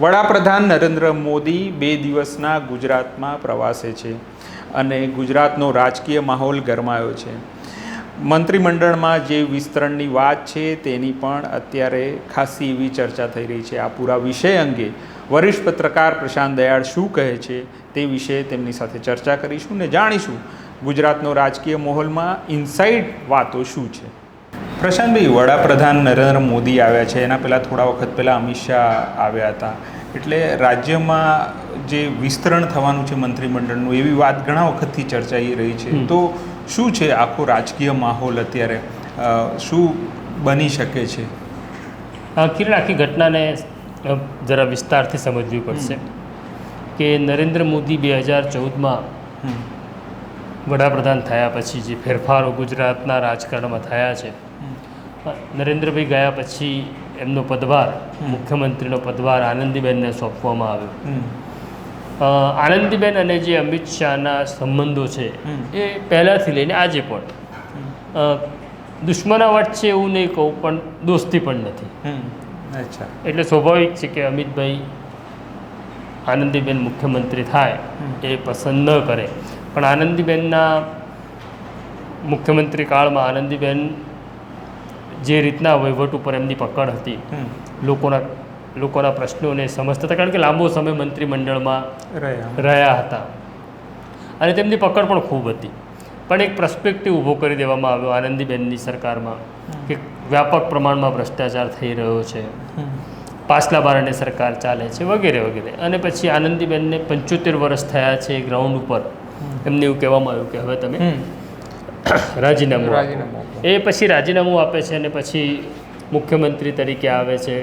વડાપ્રધાન નરેન્દ્ર મોદી બે દિવસના ગુજરાતમાં પ્રવાસે છે અને ગુજરાતનો રાજકીય માહોલ ગરમાયો છે. મંત્રીમંડળમાં જે વિસ્તરણની વાત છે તેની પણ અત્યારે ખાસી એવી ચર્ચા થઈ રહી છે. આ પૂરા વિષય અંગે વરિષ્ઠ પત્રકાર પ્રશાંત દયાળ શું કહે છે તે વિશે તેમની સાથે ચર્ચા કરીશું ને જાણીશું ગુજરાતનો રાજકીય માહોલમાં ઇનસાઇડ વાતો શું છે. પ્રશાંતભાઈ વડાપ્રધાન નરેન્દ્ર મોદી આવ્યા છે. એના પહેલાં થોડા વખત પહેલાં અમિત શાહ આવ્યા હતા. એટલે રાજ્યમાં જે વિસ્તરણ થવાનું છે મંત્રીમંડળનું એવી વાત ઘણા વખતથી ચર્ચાઈ રહી છે. તો શું છે આખો રાજકીય માહોલ અત્યારે? શું બની શકે છે? કિરણ આખી ઘટનાને જરા વિસ્તારથી સમજવી પડશે કે નરેન્દ્ર મોદી બે હજાર ચૌદમાં વડાપ્રધાન થયા પછી જે ફેરફારો ગુજરાતના રાજકારણમાં થયા છે નરેન્દ્રભાઈ ગયા પછી એમનો પદભાર મુખ્યમંત્રીનો પદભાર આનંદીબેનને સોંપવામાં આવ્યો. આનંદીબેન અને જે અમિત શાહના સંબંધો છે એ પહેલાંથી લઈને આજે પણ. દુશ્મનાવટ છે એવું નહીં કહું પણ દોસ્તી પણ નથી. અચ્છા. એટલે સ્વાભાવિક છે કે અમિતભાઈ આનંદીબેન મુખ્યમંત્રી થાય એ પસંદ ન કરે. પણ આનંદીબેનના મુખ્યમંત્રી કાળમાં આનંદીબેન જે રીતના વહીવટ ઉપર એમની પકડ હતી લોકોના લોકોના પ્રશ્નોને સમજતા હતા. કારણ કે લાંબો સમય મંત્રીમંડળમાં રહ્યા. હતા. અને તેમની પકડ પણ ખૂબ હતી. પણ એક પ્રસ્પેક્ટિવ ઊભો કરી દેવામાં આવ્યો આનંદીબેનની સરકારમાં કે વ્યાપક પ્રમાણમાં ભ્રષ્ટાચાર થઈ રહ્યો છે. પાછલા બારણે સરકાર ચાલે છે વગેરે વગેરે. અને પછી આનંદીબેનને પંચોતેર વર્ષ થયા છે ગ્રાઉન્ડ ઉપર. એમને એવું કહેવામાં આવ્યું કે હવે તમે. રાજીનામું. એ પછી રાજીનામું આપે છે અને પછી મુખ્યમંત્રી તરીકે આવે છે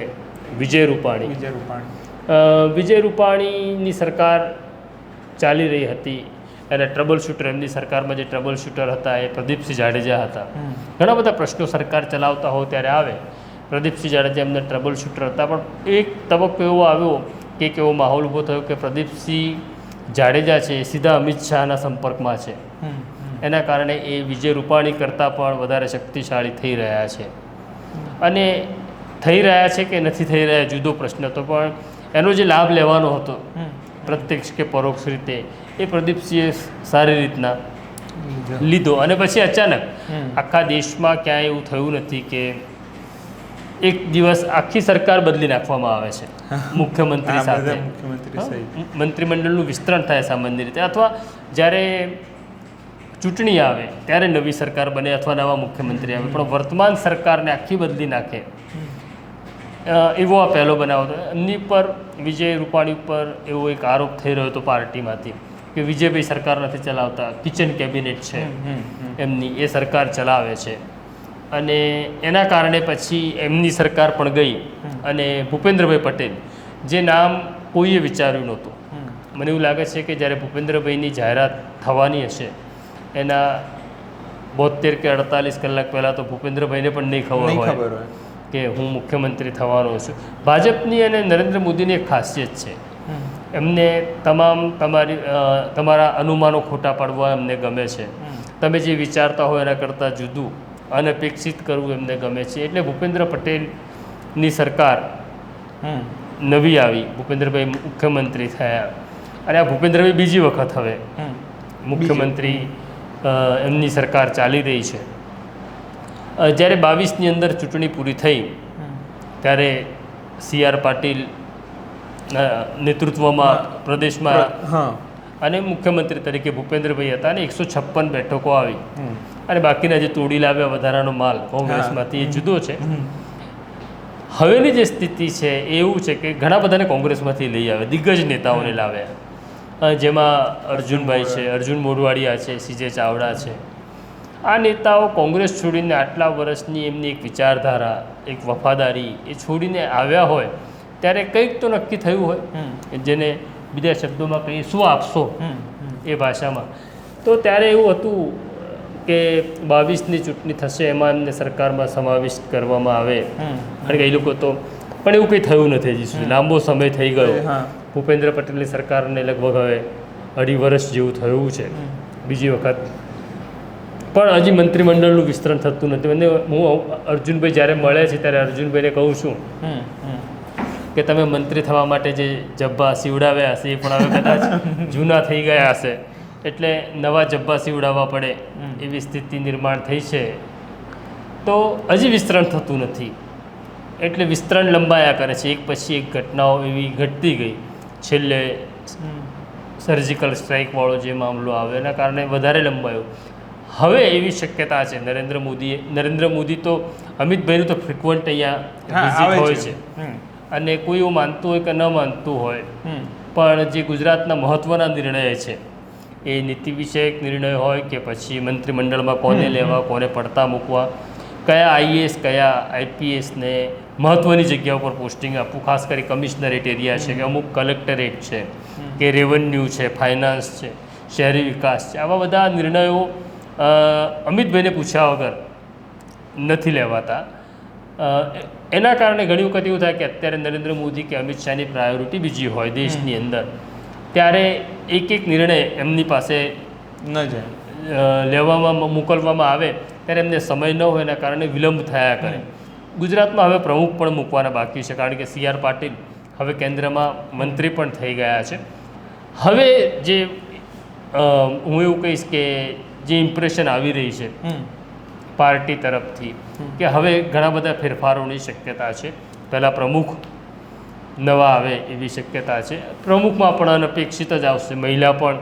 વિજય રૂપાણી. વિજય રૂપાણી. વિજય રૂપાણીની સરકાર ચાલી રહી હતી અને ટ્રબલ શૂટર એમની સરકારમાં જે ટ્રબલ શૂટર હતા એ પ્રદીપસિંહ જાડેજા હતા. ઘણા બધા પ્રશ્નો સરકાર ચલાવતા હોય ત્યારે આવે. પ્રદીપસિંહ જાડેજા એમને ટ્રબલ શૂટર હતા. પણ એક તબક્કો એવો આવ્યો કે એક એવો માહોલ ઊભો થયો કે પ્રદીપસિંહ જાડેજા છે સીધા અમિત શાહના સંપર્કમાં છે. એના કારણે એ વિજય રૂપાણી કરતાં પણ વધારે શક્તિશાળી થઈ રહ્યા છે. અને થઈ રહ્યા છે કે નથી થઈ રહ્યા જુદો પ્રશ્ન હતો. પણ એનો જે લાભ લેવાનો હતો. પ્રત્યક્ષ કે પરોક્ષ રીતે એ પ્રદીપસિંહે સારી રીતના લીધો. અને પછી અચાનક આખા દેશમાં ક્યાંય એવું થયું નથી કે એક દિવસ આખી સરકાર બદલી નાખવામાં આવે છે. મુખ્યમંત્રી સાથે. મંત્રીમંડળનું વિસ્તરણ થાય સામાન્ય રીતે. અથવા જ્યારે ચૂંટણી આવે ત્યારે નવી સરકાર બને અથવા નવા મુખ્યમંત્રી આવે. પણ વર્તમાન સરકારને આખી બદલી નાખે. એવો આ પહેલો બનાવ હતો. એમની પર વિજય રૂપાણી ઉપર એવો એક આરોપ થઈ રહ્યો હતો પાર્ટીમાંથી કે વિજયભાઈ સરકાર નથી ચલાવતા કિચન કેબિનેટ છે. એમની એ સરકાર ચલાવે છે. અને એના કારણે પછી એમની સરકાર પણ ગઈ અને ભૂપેન્દ્રભાઈ પટેલ જે નામ કોઈએ વિચાર્યું નહોતું. મને એવું લાગે છે કે જ્યારે ભૂપેન્દ્રભાઈની જાહેરાત થવાની હશે એના બોતેર કે અડતાલીસ કલાક પહેલાં તો ભૂપેન્દ્રભાઈને પણ નહીં ખબર હોય કે હું મુખ્યમંત્રી થવાનો છું. ભાજપની અને નરેન્દ્ર મોદીની એક ખાસિયત છે. એમને તમામ તમારી તમારા અનુમાનો ખોટા પાડવા એમને ગમે છે. તમે જે વિચારતા હો એના કરતાં જુદું અનપેક્ષિત કરવું એમને ગમે છે. એટલે ભૂપેન્દ્ર પટેલની સરકાર નવી આવી. ભૂપેન્દ્રભાઈ મુખ્યમંત્રી થયા. અને આ ભૂપેન્દ્રભાઈ બીજી વખત હવે મુખ્યમંત્રી એમની સરકાર ચાલી રહી છે. જ્યારે બાવીસની અંદર ચૂંટણી પૂરી થઈ ત્યારે સી આર પાટીલ નેતૃત્વમાં પ્રદેશમાં અને મુખ્યમંત્રી તરીકે ભૂપેન્દ્રભાઈ હતા અને એકસો છપ્પન બેઠકો આવી. અને બાકીના જે તોડી લાવ્યા વધારાનો માલ કોંગ્રેસમાંથી એ જુદો છે. હવેની જે સ્થિતિ છે એવું છે કે ઘણા બધાને કોંગ્રેસમાંથી લઈ આવે દિગ્ગજ નેતાઓને લાવ્યા. જેમાં અર્જુનભાઈ છે અર્જુન મોરવાડિયા છે સીજે ચાવડા છે. આ નેતાઓ કોંગ્રેસ છોડીને આટલા વર્ષની એમની એક વિચારધારા એક વફાદારી એ છોડીને આવ્યા હોય ત્યારે કંઈક તો નક્કી થયું હોય કે જેને બીજા શબ્દોમાં કહીએ શું આપશો. એ ભાષામાં. તો ત્યારે એવું હતું કે બાવીસની ચૂંટણી થશે એમાં એમને સરકારમાં સમાવિષ્ટ કરવામાં આવે. કારણ કે એ લોકો તો પણ એવું કંઈ થયું નથી હજી સુધી. લાંબો સમય થઈ ગયો. ભૂપેન્દ્ર પટેલની સરકારને લગભગ હવે અઢી વર્ષ જેવું થયું છે. બીજી વખત. પણ હજી મંત્રીમંડળનું વિસ્તરણ થતું નથી. અને હું અર્જુનભાઈ જ્યારે મળે છે ત્યારે અર્જુનભાઈને કહું છું. કે તમે મંત્રી થવા માટે જે જબ્બા સીવડાવ્યા હશે એ પણ હવે કદાચ જૂના થઈ ગયા હશે. એટલે નવા જબ્બા સીવડાવવા પડે એવી સ્થિતિ નિર્માણ થઈ છે. તો હજી વિસ્તરણ થતું નથી. એટલે વિસ્તરણ લંબાયા કરે છે. એક પછી એક ઘટનાઓ એવી ઘટતી ગઈ. છેલ્લે સર્જિકલ સ્ટ્રાઇકવાળો જે મામલો આવ્યો એના કારણે વધારે લંબાયો. હવે એવી શક્યતા છે. નરેન્દ્ર મોદીએ નરેન્દ્ર મોદી તો અમિતભાઈનું તો ફ્રિકવન્ટ અહીંયા હોય છે. છે. અને કોઈ એવું માનતું હોય કે ન માનતું હોય પણ જે ગુજરાતના મહત્ત્વના નિર્ણય છે એ નીતિ વિષયક નિર્ણય હોય કે પછી મંત્રીમંડળમાં કોને લેવા કોને પડતા મૂકવા કયા આઈએએસ કયા આઈપીએસને મહત્ત્વની જગ્યા ઉપર પોસ્ટિંગ આપવું ખાસ કરી કમિશનરેટ એરિયા છે કે અમુક કલેક્ટરેટ છે કે રેવન્યુ છે ફાઇનાન્સ છે શહેરી વિકાસ છે. આવા બધા નિર્ણયો અમિતભાઈને પૂછ્યા વગર નથી લેવાતા. એના કારણે ઘણી વખત એવું થાય કે અત્યારે નરેન્દ્ર મોદી કે અમિત શાહની પ્રાયોરિટી બીજી હોય દેશની અંદર. ત્યારે એક એક નિર્ણય એમની પાસે ન જાય. લેવામાં મોકલવામાં આવે ત્યારે એમને સમય ન હોય એના કારણે વિલંબ થયા કરે. ગુજરાતમાં હવે પ્રમુખ પણ મૂકવાના બાકી છે કારણ કે સી આર પાટીલ હવે કેન્દ્રમાં મંત્રી પણ થઈ ગયા છે. હવે જે હું એવું કહીશ કે જે ઇમ્પ્રેશન આવી રહી છે પાર્ટી તરફથી કે હવે ઘણા બધા ફેરફારોની શક્યતા છે. પહેલાં પ્રમુખ નવા આવે એવી શક્યતા છે. પ્રમુખમાં પણ અનપેક્ષિત જ આવશે મહિલા પણ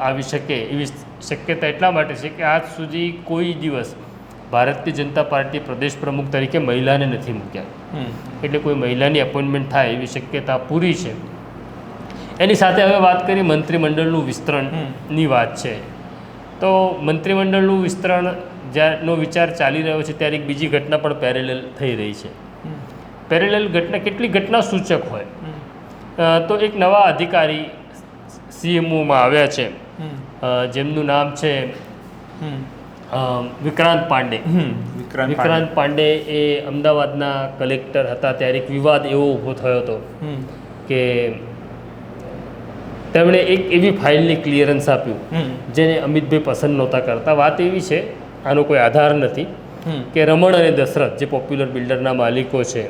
આવી શકે એવી શક્યતા એટલા માટે છે કે આજ સુધી કોઈ દિવસ ભારતીય જનતા પાર્ટી પ્રદેશ પ્રમુખ તરીકે મહિલાને નથી મૂક્યા. એટલે કોઈ મહિલાની એપોઇન્ટમેન્ટ થાય એવી શક્યતા પૂરી છે. એની સાથે હવે વાત કરી મંત્રીમંડળનું વિસ્તરણની વાત છે. તો મંત્રીમંડળનું વિસ્તરણ જ્યારનો વિચાર ચાલી રહ્યો છે ત્યારે એક બીજી ઘટના પણ પેરેલલ થઈ રહી છે. પેરેલેલ ઘટના કેટલી ઘટના સૂચક હોય? તો એક નવા અધિકારી સીએમઓમાં આવ્યા છે. જેમનું નામ છે વિક્રાંત પાંડે. વિક્રાંત પાંડે. એ અમદાવાદના કલેક્ટર હતા ત્યારે એક વિવાદ એવો ઊભો થયો હતો કે તેમણે એક એવી ફાઇલની ક્લિયરન્સ આપ્યું જેને અમિતભાઈ પસંદ નહોતા કરતા. વાત એવી છે આનો કોઈ આધાર નથી કે રમણ અને દશરથ જે પોપ્યુલર બિલ્ડરના માલિકો છે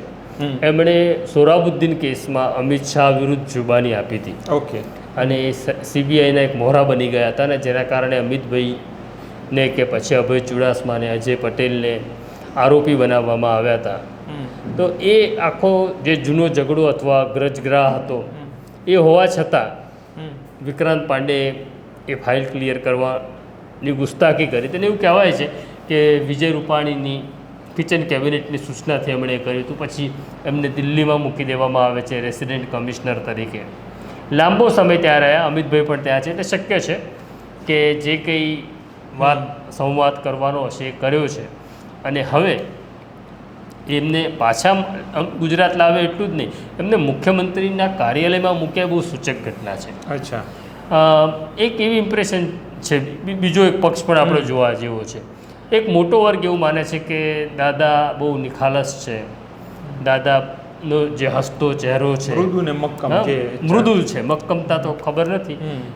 એમણે સોરાબુદ્દીન કેસમાં અમિત શાહ વિરુદ્ધ જુબાની આપી હતી. ઓકે. અને એ સીબીઆઈના એક મોહરા બની ગયા હતા અને જેના કારણે અમિતભાઈને કે પછી અભય ચુડાસમાને અજય પટેલને આરોપી બનાવવામાં આવ્યા હતા. તો એ આખો જે જૂનો ઝઘડો અથવા ગ્રજગ્રાહ હતો એ હોવા છતાં વિક્રાંત પાંડે એ ફાઇલ ક્લિયર કરવાની ગુસ્તાખી કરી તેને એવું કહેવાય છે કે વિજય રૂપાણીની કિચન કેબિનેટની સૂચનાથી એમણે કર્યું હતું. પછી એમને દિલ્હીમાં મૂકી દેવામાં આવે છે રેસિડેન્ટ કમિશનર તરીકે. લાંબો સમય ત્યાં રહ્યા. અમિતભાઈ પણ ત્યાં છે. એટલે શક્ય છે કે જે કંઈ વાત સંવાદ કરવાનો છે કર્યો છે. અને હવે એમને પાછા ગુજરાત લાવે એટલું જ નહીં એમને મુખ્યમંત્રીના કાર્યાલયમાં મૂક્યા બહુ સૂચક ઘટના છે. અચ્છા. એક એવી ઇમ્પ્રેશન છે બીજો એક પક્ષ પણ આપણે જોવા જેવો છે. એક મોટો વર્ગ એવું માને છે કે દાદા બહુ નિખાલસ છે. દાદાનો જે હસતો ચહેરો છે. મૃદુ ને મક્કમ છે મૃદુલ છે. મક્કમતા તો ખબર નથી.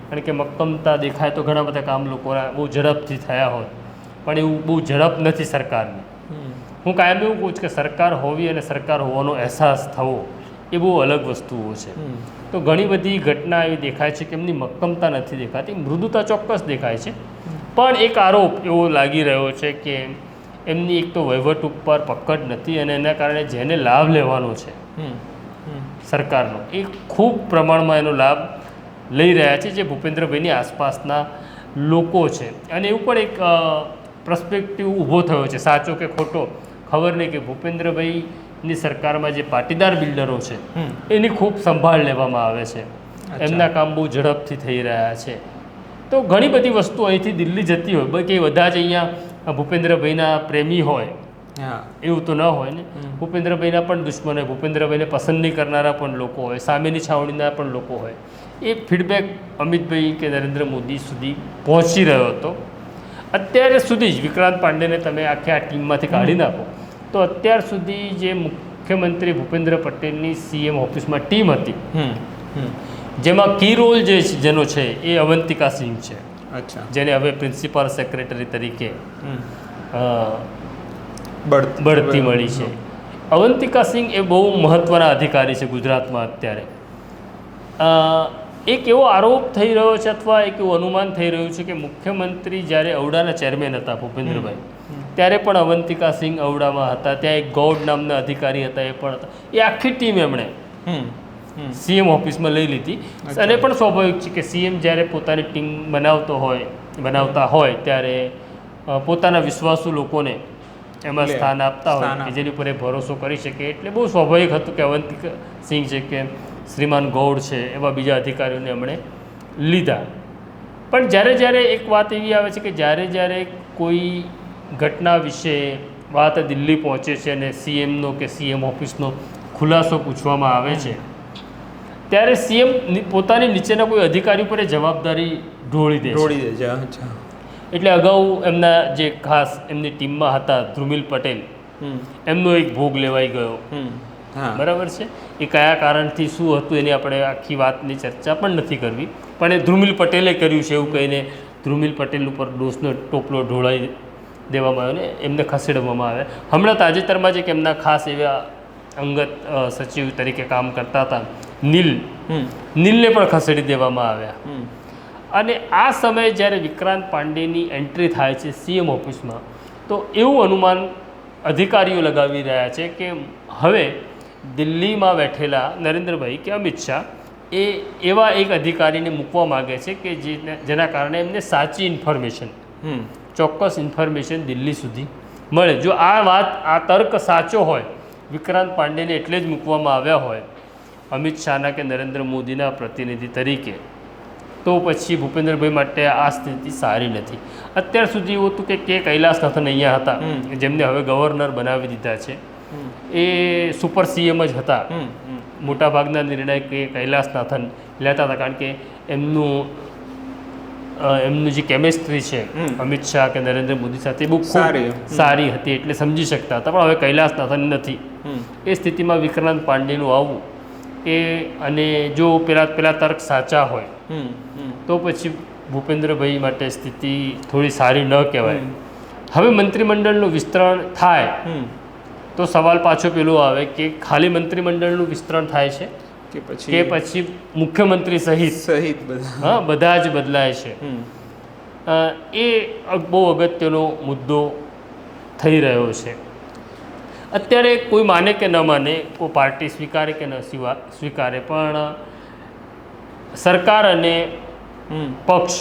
કારણ કે મક્કમતા દેખાય તો ઘણા બધા કામ લોકોના બહુ ઝડપથી થયા હોત. પણ એવું બહુ ઝડપ નથી સરકારની. હું કાયમ એવું કહું છું કે સરકાર હોવી અને સરકાર હોવાનો અહેસાસ થવો એ બહુ અલગ વસ્તુઓ છે. તો ઘણી બધી ઘટના એવી દેખાય છે કે એમની મક્કમતા નથી દેખાતી. મૃદુતા ચોક્કસ દેખાય છે. પણ એક આરોપ એવો લાગી રહ્યો છે કે એમની એક તો વહીવટ ઉપર પકડ નથી અને એના કારણે જેને લાભ લેવાનો છે. સરકારનો એ ખૂબ પ્રમાણમાં એનો લાભ લઈ રહ્યા છે જે ભૂપેન્દ્રભાઈની આસપાસના લોકો છે. અને એવું પણ એક પ્રસ્પેક્ટિવ ઊભો થયો છે સાચો કે ખોટો ખબર નહીં કે ભૂપેન્દ્રભાઈની સરકારમાં જે પાટીદાર બિલ્ડરો છે એની ખૂબ સંભાળ લેવામાં આવે છે. એમના કામ બહુ ઝડપથી થઈ રહ્યા છે. તો ઘણી બધી વસ્તુ અહીંથી દિલ્હી જતી હોય બાકી બધા જ અહીંયા ભૂપેન્દ્રભાઈના પ્રેમી હોય એવું તો ન હોય ને? ભૂપેન્દ્રભાઈના પણ દુશ્મન હોય ભૂપેન્દ્રભાઈને પસંદ નહીં કરનારા પણ લોકો હોય સામેની છાવણીના પણ લોકો હોય. એ ફીડબેક અમિતભાઈ કે નરેન્દ્ર મોદી સુધી પહોંચી રહ્યો હતો. અત્યારે સુધી જ વિક્રાંત પાંડેને તમે આખી આ ટીમમાંથી કાઢી નાખો. તો અત્યાર સુધી જે મુખ્યમંત્રી ભૂપેન્દ્ર પટેલની સીએમ ઓફિસમાં ટીમ હતી. જેમાં કી રોલ જે છે- જેનો છે એ અવંતિકા સિંહ છે. જેને હવે પ્રિન્સિપાલ સેક્રેટરી તરીકે બઢતી. મળી છે. અવંતિકા સિંહ એ બહુ મહત્ત્વના અધિકારી છે ગુજરાતમાં અત્યારે. એક એવો આરોપ થઈ રહ્યો છે અથવા એક એવું અનુમાન થઈ રહ્યું છે કે મુખ્યમંત્રી જ્યારે ઔડાના ચેરમેન હતા ભૂપેન્દ્રભાઈ ત્યારે પણ અવંતિકા સિંહ ઔડામાં હતા. ત્યાં એક ગૌડ નામના અધિકારી હતા એ પણ હતા. એ આખી ટીમ એમણે. સીએમ ઓફિસમાં લઈ લીધી. અને પણ સ્વાભાવિક છે કે સીએમ જ્યારે પોતાની ટીમ બનાવતો હોય બનાવતા હોય ત્યારે પોતાના વિશ્વાસુ લોકોને એમાં સ્થાન આપતા હોય કે જેની ઉપર એ ભરોસો કરી શકે. એટલે બહુ સ્વાભાવિક હતું કે અવંતિક સિંહ છે કે શ્રીમાન ગૌડ છે એવા બીજા અધિકારીઓને એમણે લીધા. પણ જ્યારે જ્યારે એક વાત એવી આવે છે કે જ્યારે જ્યારે કોઈ ઘટના વિશે વાત દિલ્હી પહોંચે છે અને સીએમનો કે સીએમ ઓફિસનો ખુલાસો પૂછવામાં આવે છે ત્યારે સીએમ પોતાની નીચેના કોઈ અધિકારી ઉપર એ જવાબદારી ઢોળી દે ઢોળી દે છે એટલે અગાઉ એમના જે ખાસ એમની ટીમમાં હતા ધ્રુમિલ પટેલ હમ. એમનો એક ભોગ લેવાઈ ગયો. બરાબર છે? એ કયા કારણથી શું હતું એની આપણે આખી વાતની ચર્ચા પણ નથી કરવી. પણ એ ધ્રુમિલ પટેલે કર્યું છે એવું કહીને ધ્રુમિલ પટેલ ઉપર દોષનો ટોપલો ઢોળાઈ દેવામાં આવ્યો ને એમને ખસેડવામાં આવે હમણાં તાજેતરમાં જે કે એમના ખાસ એવા અંગત સચિવ તરીકે કામ કરતા હતા. નીલ. નીલને પણ ખસેડી દેવામાં આવ્યા. અને આ સમયે જ્યારે વિક્રાંત પાંડેની એન્ટ્રી થાય છે સીએમ ઓફિસમાં તો એવું અનુમાન અધિકારીઓ લગાવી રહ્યા છે કે હવે દિલ્હીમાં બેઠેલા નરેન્દ્રભાઈ કે અમિત શાહ એ એવા એક અધિકારીને મૂકવા માગે છે કે જેને જેના કારણે એમને સાચી ઇન્ફોર્મેશન હમ. ચોક્કસ ઇન્ફોર્મેશન દિલ્હી સુધી મળે. જો આ વાત આ તર્ક સાચો હોય વિક્રાંત પાંડેને એટલે જ મૂકવામાં આવ્યા હોય અમિત શાહના કે નરેન્દ્ર મોદીના પ્રતિનિધિ તરીકે. તો પછી ભૂપેન્દ્રભાઈ માટે આ સ્થિતિ સારી નથી. અત્યાર સુધી એવું હતું કે કે કૈલાસનાથન અહીંયા હતા જેમને હવે ગવર્નર બનાવી દીધા છે. એ સુપર સીએમ જ હતા. મોટાભાગના નિર્ણય કે કૈલાસનાથન લેતા હતા કારણ કે એમનું એમનું જે કેમેસ્ટ્રી છે અમિત શાહ કે નરેન્દ્ર મોદી સાથે બહુ સારી, સારી હતી એટલે સમજી શકતા હતા પણ હવે કૈલાસનાથન નથી. એ સ્થિતિમાં વિક્રાંત પાંડેનું આવવું એ અને જો પેલા પેલા તર્ક સાચા હોય તો પછી ભૂપેન્દ્રભાઈ માટે સ્થિતિ થોડી સારી ન કહેવાય. હવે મંત્રીમંડળનું વિસ્તરણ થાય તો સવાલ પાછો પેલો આવે કે ખાલી મંત્રીમંડળનું વિસ્તરણ થાય છે? કે પછી? કે પછી મુખ્યમંત્રી સહિત? સહિત બધા. હા બધા જ બદલાય છે. એ બહુ અગત્યનો મુદ્દો થઈ રહ્યો છે. અત્યારે કોઈ માને કે ન માને કોઈ પાર્ટી સ્વીકારે કે ન સ્વીકારે પણ સરકાર અને પક્ષ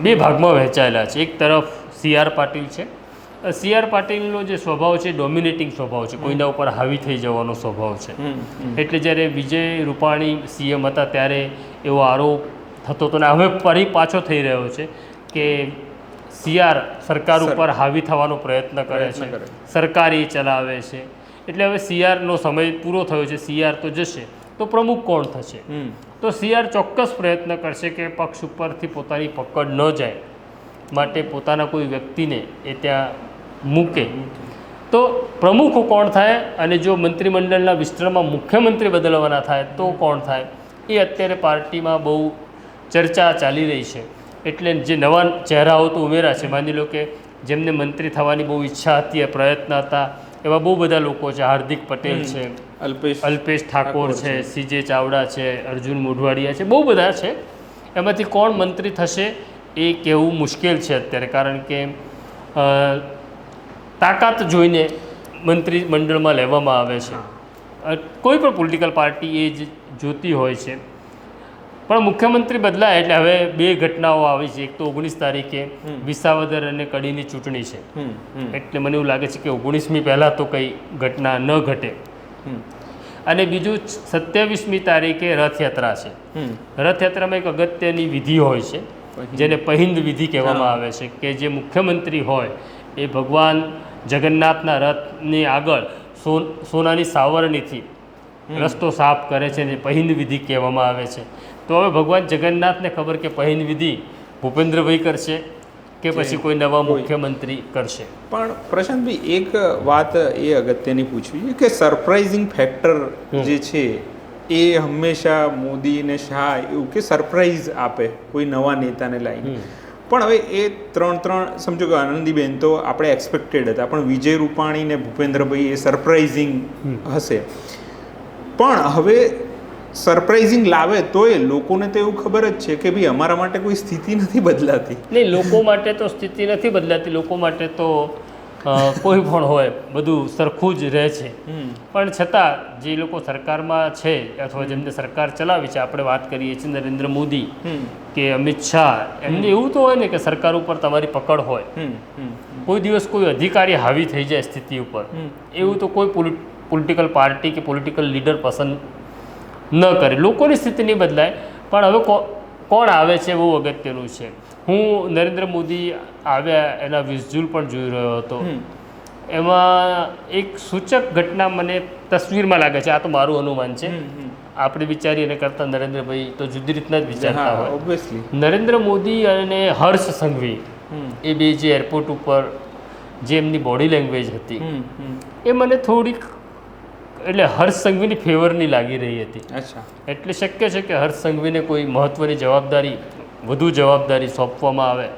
બે ભાગમાં વહેંચાયેલા છે. એક તરફ સી આર પાટીલ છે. સી આર પાટીલનો જે સ્વભાવ છે ડોમિનેટિંગ સ્વભાવ છે. કોઈના ઉપર હાવી થઈ જવાનો સ્વભાવ છે. એટલે જ્યારે વિજય રૂપાણી સીએમ હતા ત્યારે એવો આરોપ થતો હતો ને હવે ફરી પાછો થઈ રહ્યો છે કે સીઆર સરકાર ઉપર હાવી થવાનો પ્રયત્ન કરે છે. સરકારી ચલાવે છે. એટલે હવે સીઆરનો સમય પૂરો થયો છે. સીઆર તો જશે. તો પ્રમુખ કોણ થશે? તો સીઆર ચોક્કસ પ્રયત્ન કરશે કે પક્ષ ઉપરથી પોતાની પકડ ન જાય. માટે પોતાના કોઈ વ્યક્તિને એ ત્યાં મૂકે. તો પ્રમુખ કોણ થાય અને જો મંત્રીમંડળના વિસ્તરણમાં મુખ્યમંત્રી બદલવાના થાય તો કોણ થાય? એ અત્યારે પાર્ટીમાં બહુ ચર્ચા ચાલી રહી છે. એટલે જે નવા ચહેરાઓ તો ઉમેરા છે માની લો કે જેમને મંત્રી થવાની બહુ ઈચ્છા હતી પ્રયત્ન હતા એવા બહુ બધા લોકો છે હાર્દિક પટેલ છે અલ્પેશ અલ્પેશ ઠાકોર છે. સીજે ચાવડા છે અર્જુન મોઢવાડિયા છે બહુ બધા છે. એમાંથી કોણ મંત્રી થશે એ કહેવું મુશ્કેલ છે અત્યારે કારણ કે તાકાત જોઈને મંત્રી મંડળમાં લેવામાં આવે છે. કોઈ પણ પોલિટિકલ પાર્ટી એ જ જોતી હોય છે. પણ મુખ્યમંત્રી બદલાય એટલે હવે બે ઘટનાઓ આવી છે. એક તો ઓગણીસ તારીખે વિસાવદર અને કડીની ચૂંટણી છે. એટલે મને એવું લાગે છે કે ઓગણીસમી પહેલાં તો કંઈ ઘટના ન ઘટે. અને બીજું સત્યાવીસમી તારીખે રથયાત્રા છે. રથયાત્રામાં એક અગત્યની વિધિ હોય છે જેને પહિંદ વિધિ કહેવામાં આવે છે કે જે મુખ્યમંત્રી હોય એ ભગવાન જગન્નાથના રથની આગળ સોન સોનાની સાવરણીથી રસ્તો સાફ કરે છે ને પહિંદ વિધિ કહેવામાં આવે છે. તો હવે ભગવાન જગન્નાથને ખબર કે પહિંદ વિધિ ભૂપેન્દ્રભાઈ કરશે કે પછી કોઈ નવા મુખ્યમંત્રી કરશે? પણ પ્રશાંતભાઈ એક વાત એ અગત્યની પૂછવી છે કે સરપ્રાઇઝિંગ ફેક્ટર જે છે એ હંમેશા મોદી ને શાહ એવું કે સરપ્રાઇઝ આપે કોઈ નવા નેતાને લાવીને પણ હવે એ ત્રણ ત્રણ સમજો કે આનંદીબેન તો આપણે એક્સપેક્ટેડ હતા પણ વિજય રૂપાણી ને ભૂપેન્દ્રભાઈ એ સરપ્રાઇઝિંગ હશે. પણ હવે સરપ્રાઇઝિંગ લાવે તોય લોકોને તો એવું ખબર જ છે કે ભાઈ અમારા માટે કોઈ સ્થિતિ નથી બદલાતી. નહીં લોકો માટે તો સ્થિતિ નથી બદલાતી. લોકો માટે તો કોઈ પણ હોય બધું સરખું જ રહે છે. પણ છતાં જે લોકો સરકારમાં છે અથવા જેમને સરકાર ચલાવી છે આપણે વાત કરીએ છીએ નરેન્દ્ર મોદી કે અમિત શાહ એમને એવું તો હોય ને કે સરકાર ઉપર તમારી પકડ હોય. કોઈ દિવસ કોઈ અધિકારી હાવી થઈ જાય સ્થિતિ ઉપર. એવું તો કોઈ પોલિટિકલ પાર્ટી કે પોલિટિકલ લીડર પસંદ ન કરે. લોકોની સ્થિતિ નહીં બદલાય પણ હવે કોણ આવે છે બહુ અગત્યનું છે. હું નરેન્દ્ર મોદી આવ્યા એના વિઝ્યુઅલ પણ જોઈ રહ્યો હતો. એમાં એક સૂચક ઘટના મને તસવીરમાં લાગે છે. આ તો મારું અનુમાન છે. આપણે વિચારીએ એને કરતાં નરેન્દ્રભાઈ તો જુદી રીતના જ વિચારતા હોય. ઓબ્વિયસલી નરેન્દ્ર મોદી અને હર્ષ સંઘવી એ બે જે એરપોર્ટ ઉપર જે એમની બોડી લેંગ્વેજ હતી. એ મને થોડીક એટલે હર્ષ સંઘવીની ફેવરની લાગી રહી હતી. અચ્છા. એટલે શક્ય છે કે હર્ષ સંઘવીને કોઈ મહત્ત્વની જવાબદારી વધુ જવાબદારી સોંપવામાં આવે.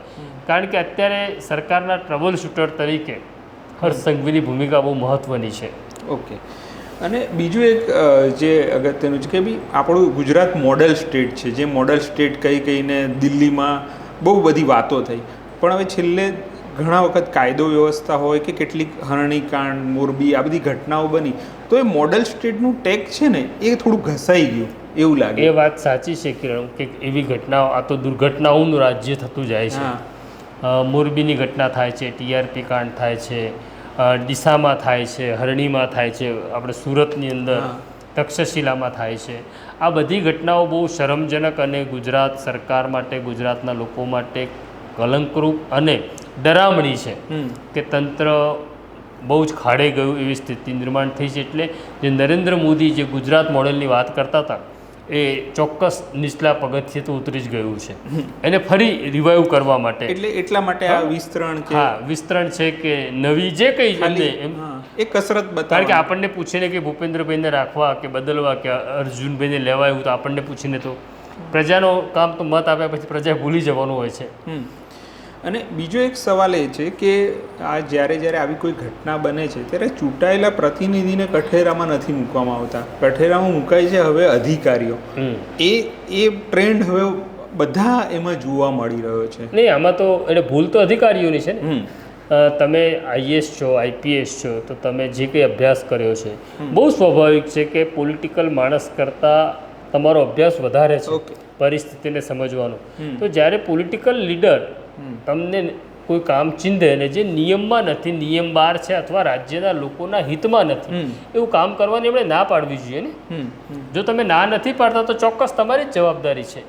કારણ કે અત્યારે સરકારના ટ્રબલ શૂટર તરીકે હર્ષ સંઘવીની ભૂમિકા બહુ મહત્ત્વની છે. ઓકે અને બીજું એક જે અગત્યનું છે કે ભાઈ આપણું ગુજરાત મોડલ સ્ટેટ છે. જે મોડલ સ્ટેટ કહી કહીને દિલ્હીમાં બહુ બધી વાતો થઈ. પણ હવે છેલ્લે ઘણા વખત કાયદો વ્યવસ્થા હોય કે કેટલીક હરણીકાંડ મોરબી આ બધી ઘટનાઓ બની તો એ મોડલ સ્ટેટનું ટેક છે ને એ થોડું ઘસાઈ ગયું એવું લાગે. એ વાત સાચી છે કિરણ કે એવી ઘટનાઓ આ તો દુર્ઘટનાઓનું રાજ્ય થતું જાય છે. મોરબીની ઘટના થાય છે ટીઆરપી કાંડ થાય છે ડીસામાં થાય છે હરણીમાં થાય છે આપણે સુરતની અંદર તક્ષશિલામાં થાય છે. આ બધી ઘટનાઓ બહુ શરમજનક અને ગુજરાત સરકાર માટે ગુજરાતના લોકો માટે કલંકરૂપ અને ડરામણી છે કે તંત્ર બહુ જ ખાડે ગયું એવી સ્થિતિ નિર્માણ થઈ છે એટલે જે નરેન્દ્ર મોદી જે ગુજરાત મોડેલની વાત કરતા હતા એ ચોક્કસ નીચલા પગથિયે તો ઉતરી જ ગયું છે. એને ફરી રિવાઈવ કરવા માટે. એટલે એટલા માટે આ વિસ્તરણ છે? હા વિસ્તરણ છે કે નવી જે કંઈ છે એમ એ કસરત કારણ કે આપણને પૂછીને કે ભૂપેન્દ્રભાઈને રાખવા કે બદલવા કે અર્જુનભાઈને લેવા એવું તો આપણને પૂછીને તો. પ્રજાનો કામ તો મત આપ્યા પછી પ્રજા ભૂલી જવાનું હોય છે. અને બીજો એક સવાલ એ છે કે આ જ્યારે જ્યારે આવી કોઈ ઘટના બને છે ત્યારે ચૂંટાયેલા પ્રતિનિધિને કઠેરામાં નથી મૂકવામાં આવતા. કઠેરામાં મુકાય છે હવે અધિકારીઓ. એ એ ટ્રેન્ડ હવે બધા એમાં જોવા મળી રહ્યો છે. નહીં આમાં તો એટલે ભૂલ તો અધિકારીઓની છે ને. તમે આઈએસ છો આઈપીએસ છો તો તમે જે કંઈ અભ્યાસ કર્યો છે બહુ સ્વાભાવિક છે કે પોલિટિકલ માણસ કરતાં તમારો અભ્યાસ વધારે છે પરિસ્થિતિને સમજવાનો. તો જ્યારે પોલિટિકલ લીડર. તમને કોઈ કામ ચિંધે ને જે નિયમમાં નથી નિયમ બહાર છે અથવા રાજ્યના લોકોના હિતમાં નથી એવું કામ કરવાની એમણે ના પાડવી જોઈએ ને? જો તમે ના નથી પાડતા તો ચોક્કસ તમારી જ જવાબદારી છે.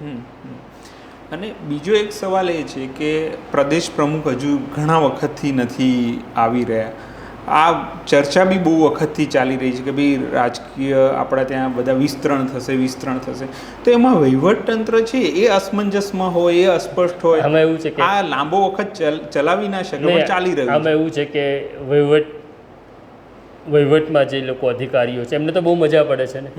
અને બીજો એક સવાલ એ છે કે પ્રદેશ પ્રમુખ હજુ ઘણા વખતથી નથી આવી રહ્યા. આ ચર્ચા બી બહુ વખતથી ચાલી રહી છે કે ભાઈ રાજકીય આપણા ત્યાં બધા વિસ્તરણ થશે વિસ્તરણ થશે. તો એમાં વહીવટતંત્ર છે એ અસમંજસમાં હોય એ અસ્પષ્ટ હોય આમાં એવું છે કે આ લાંબો વખત ચલાવી ના શકે ચાલી રહ્યું આમાં એવું છે કે વહીવટ વહીવટમાં જે લોકો અધિકારીઓ છે એમને તો બહુ મજા પડે છે ને.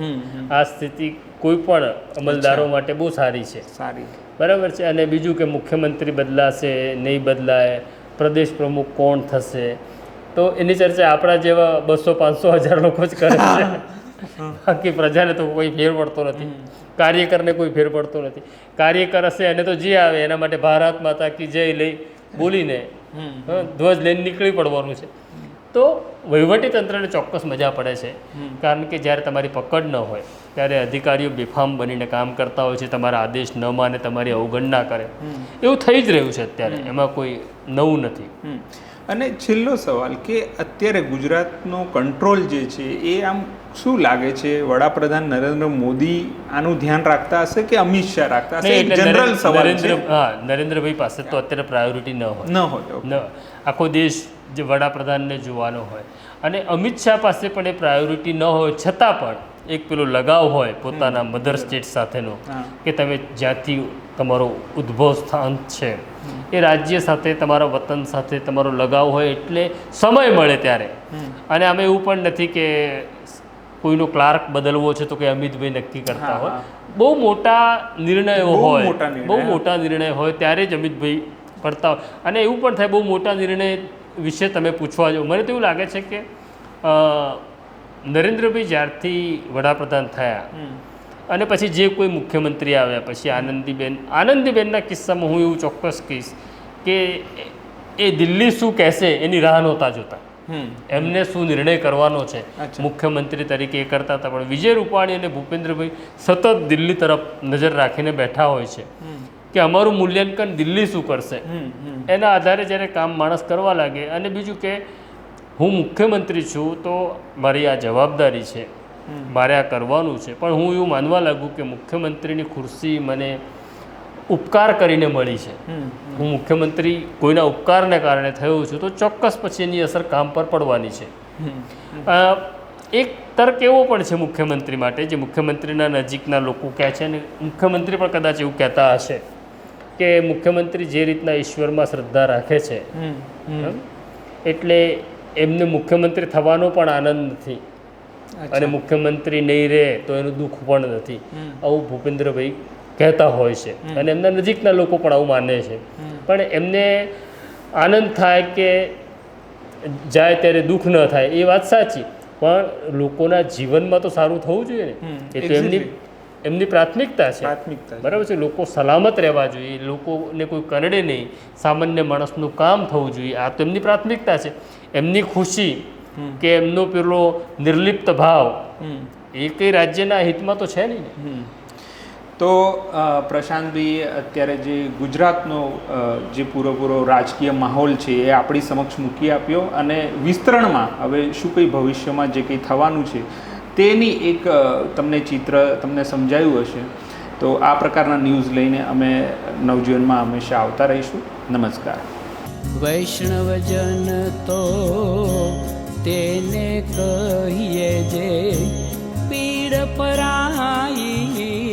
આ સ્થિતિ કોઈ પણ અમલદારો માટે બહુ સારી છે. સારી. બરાબર છે? અને બીજું કે મુખ્યમંત્રી બદલાશે નહીં બદલાય પ્રદેશ પ્રમુખ કોણ થશે? તો એની ચર્ચા આપણા જેવા બસો પાંચસો હજાર લોકો જ કરે છે. બાકી પ્રજાને તો કોઈ ફેર પડતો નથી. કાર્યકરને કોઈ ફેર પડતો નથી. કાર્યકર હશે એને તો જે આવે એના માટે ભારત માતા કી જય લઈ બોલીને ધ્વજ લઈને નીકળી પડવાનું છે. તો વહીવટી તંત્રને ચોક્કસ મજા પડે છે. કારણ કે જ્યારે તમારી પકડ ન હોય ત્યારે અધિકારીઓ બેફામ બનીને કામ કરતા હોય છે તમારા આદેશ ન માને તમારી અવગણના કરે. એવું થઈ જ રહ્યું છે અત્યારે. એમાં કોઈ નવું નથી. અને છેલ્લો સવાલ કે અત્યારે ગુજરાતનો કંટ્રોલ જે છે એ આમ શું લાગે છે? વડાપ્રધાન નરેન્દ્ર મોદી આનું ધ્યાન રાખતા હશે કે અમિત શાહ રાખતા હશે? જનરલ સવાલ છે. હા નરેન્દ્રભાઈ પાસે તો અત્યારે પ્રાયોરિટી ન હોય. ન હોય આખો દેશ જે વડાપ્રધાનને જોવાનો હોય. અને અમિત શાહ પાસે પણ એ પ્રાયોરિટી ન હોય. છતાં પણ એક પેલો લગાવ હોય પોતાના મધર સ્ટેટ સાથેનો કે તમે જ્યાંથી તમારો ઉદ્ભવ સ્થાન છે. એ રાજ્ય સાથે તમારા વતન સાથે તમારો લગાવ હોય એટલે સમય મળે ત્યારે. અને અમે એવું પણ નથી કે કોઈનો ક્લાર્ક બદલવો છે તો કે અમિતભાઈ નક્કી કરતા હોય. બહુ મોટા નિર્ણયો હોય. બહુ મોટા નિર્ણય હોય ત્યારે જ અમિતભાઈ પડતા હોય. અને એવું પણ થાય બહુ મોટા નિર્ણય વિશે તમે પૂછવા જાઓ. મને તો એવું લાગે છે કે નરેન્દ્રભાઈ જ્યારથી વડાપ્રધાન થયા અને પછી જે કોઈ મુખ્યમંત્રી આવ્યા પછી આનંદીબેન. આનંદીબેનના કિસ્સામાં હું એવું ચોક્કસ કહીશ કે એ દિલ્હી શું કહેશે એની રાહ નહોતા જોતા. એમને શું નિર્ણય કરવાનો છે? મુખ્યમંત્રી તરીકે એ કરતા હતા પણ વિજય રૂપાણી અને ભૂપેન્દ્રભાઈ સતત દિલ્હી તરફ નજર રાખીને બેઠા હોય છે કે અમારું મૂલ્યાંકન દિલ્હી શું કરશે? એના આધારે જ્યારે કામ માણસ કરવા લાગે અને બીજું કે હું મુખ્યમંત્રી છું તો મારી આ જવાબદારી છે. મારે આ કરવાનું છે. પણ હું એવું માનવા લાગુ કે મુખ્યમંત્રીની ખુરશી મને ઉપકાર કરીને મળી છે. હું મુખ્યમંત્રી કોઈના ઉપકારને કારણે થયો છું તો ચોક્કસ પછી એની અસર કામ પર પડવાની છે. એક તર્ક એવો પણ છે મુખ્યમંત્રી માટે જે મુખ્યમંત્રીના નજીકના લોકો કહે છે અને મુખ્યમંત્રી પણ કદાચ એવું કહેતા હશે કે મુખ્યમંત્રી જે રીતના ઈશ્વરમાં શ્રદ્ધા રાખે છે. એટલે એમને મુખ્યમંત્રી થવાનો પણ આનંદ નથી. અને મુખ્યમંત્રી નહીં રહે તો એનું દુઃખ પણ નથી. આવું ભૂપેન્દ્રભાઈ કહેતા હોય છે. અને એમના નજીકના લોકો પણ આવું માને છે. પણ એમને આનંદ થાય કે જાય ત્યારે દુઃખ ન થાય એ વાત સાચી. પણ લોકોના જીવનમાં તો સારું થવું જોઈએ ને. એ તો એમની એમની પ્રાથમિકતા છે. પ્રાથમિકતા બરાબર છે? લોકો સલામત રહેવા જોઈએ. લોકોને કોઈ કરડે નહીં. સામાન્ય માણસનું કામ થવું જોઈએ. આ તો એમની પ્રાથમિકતા છે. એમની ખુશી. કે એમનો પેલો નિર્લિપ્ત ભાવ એ કંઈ રાજ્યના હિતમાં તો છે નહીં તો પ્રશાંતભાઈ અત્યારે જે ગુજરાતનો જે પૂરેપૂરો રાજકીય માહોલ છે એ આપણી સમક્ષ મૂકી આપ્યો અને વિસ્તરણમાં હવે શું કંઈ ભવિષ્યમાં જે કંઈ થવાનું છે તેની એક તમને ચિત્ર તમને સમજાયું હશે. તો આ પ્રકારના ન્યૂઝ લઈને અમે નવજીવનમાં હંમેશા આવતા રહીશું. નમસ્કાર. વૈષ્ણવજન તો તેને કહીએ જે પીડ પરાઈ